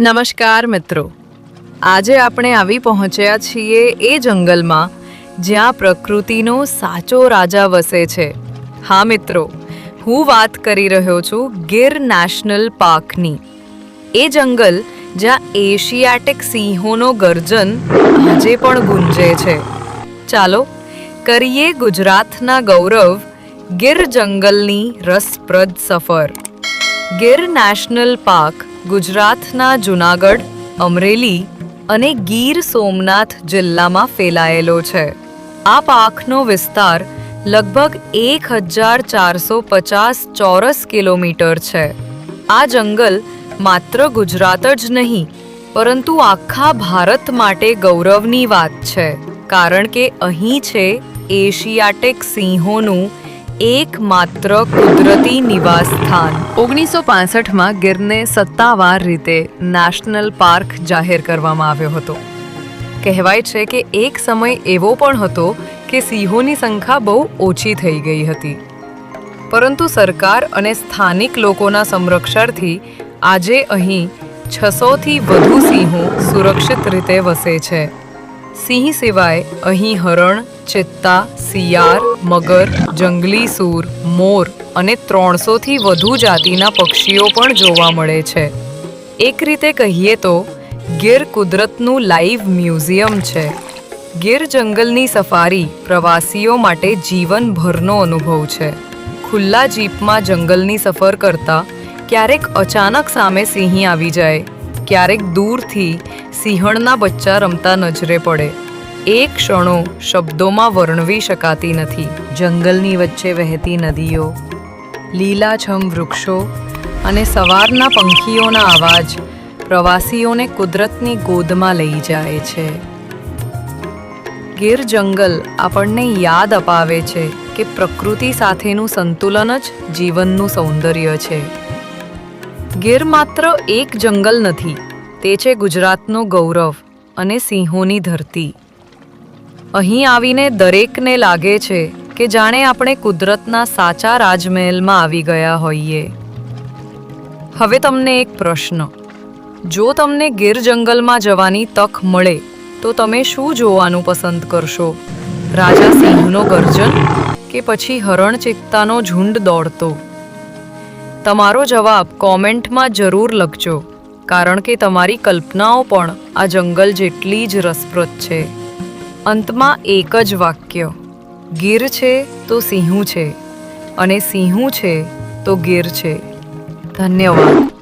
નમસ્કાર મિત્રો. આજે આપણે આવી પહોંચ્યા છીએ એ જંગલમાં જ્યાં પ્રકૃતિનો સાચો રાજા વસે છે. હા મિત્રો, હું વાત કરી રહ્યો છું ગીર નેશનલ પાર્કની. એ જંગલ જ્યાં એશિયાટિક સિંહોનો ગર્જન આજે પણ ગુંજે છે. ચાલો, કરીએ ગુજરાતના ગૌરવ ગીર જંગલની રસપ્રદ સફર. ગીર નેશનલ પાર્ક ગુજરાતના જૂનાગઢ, અમરેલી અને ગીર સોમનાથ જિલ્લામાં ફેલાયેલો છે. આ પાકનો વિસ્તાર લગભગ એક હજાર ચારસો પચાસ ચોરસ કિલોમીટર છે. આ જંગલ માત્ર ગુજરાત જ નહીં, પરંતુ આખા ભારત માટે ગૌરવની વાત છે. કારણ કે અહીં છે એશિયાટિક સિંહોનું એકમાત્ર કુદરતી નિવાસ સ્થાન ઓગણીસો પાસઠમાં ગીરને સત્તાવાર રીતે નેશનલ પાર્ક જાહેર કરવામાં આવ્યો હતો. કહેવાય છે કે એક સમય એવો પણ હતો કે સિંહોની સંખ્યા બહુ ઓછી થઈ ગઈ હતી. પરંતુ સરકાર અને સ્થાનિક લોકોના સંરક્ષણથી આજે અહીં છસોથી વધુ સિંહો સુરક્ષિત રીતે વસે છે. સિંહ સિવાય અહીં હરણ ચિત્તા શિયાળ મગર, જંગલી સૂર, મોર અને ત્રણસોથી વધુ જાતિના પક્ષીઓ પણ જોવા મળે છે. એક રીતે કહીએ તો, ગીર કુદરતનું લાઈવ મ્યુઝિયમ છે. ગીર જંગલની સફારી પ્રવાસીઓ માટે જીવનભરનો અનુભવ છે. ખુલ્લા જીપમાં જંગલની સફર કરતા ક્યારેક અચાનક સામે સિંહ આવી જાય, ક્યારેક દૂરથી સિંહણના બચ્ચા રમતા નજરે પડે. એ ક્ષણો શબ્દોમાં વર્ણવી શકાતી નથી. જંગલની વચ્ચે વહેતી નદીઓ, લીલાછમ વૃક્ષો અને સવારના પંખીઓના અવાજ પ્રવાસીઓને કુદરતની ગોદમાં લઈ જાય છે. ગીર જંગલ આપણને યાદ અપાવે છે કે પ્રકૃતિ સાથેનું સંતુલન જ જીવનનું સૌંદર્ય છે. ગીર માત્ર એક જંગલ નથી, તે છે ગુજરાતનું ગૌરવ અને સિંહોની ધરતી. અહીં આવીને દરેકને લાગે છે કે જાણે આપણે કુદરતના સાચા રાજમહેલમાં આવી ગયા હોઈએ. હવે તમને એક પ્રશ્ન. જો તમને ગીર જંગલમાં જવાની તક મળે, તો તમે શું જોવાનું પસંદ કરશો? રાજા સિંહનો ગર્જન કે પછી હરણ ચિત્તાનો ઝુંડ દોડતો? તમારો જવાબ કોમેન્ટમાં જરૂર લખજો, કારણ કે તમારી કલ્પનાઓ પણ આ જંગલ જેટલી જ રસપ્રદ છે. અંતમાં એક જ વાક્ય, ગીર છે તો સિંહું છે અને સિંહું છે તો ગીર છે. ધન્યવાદ.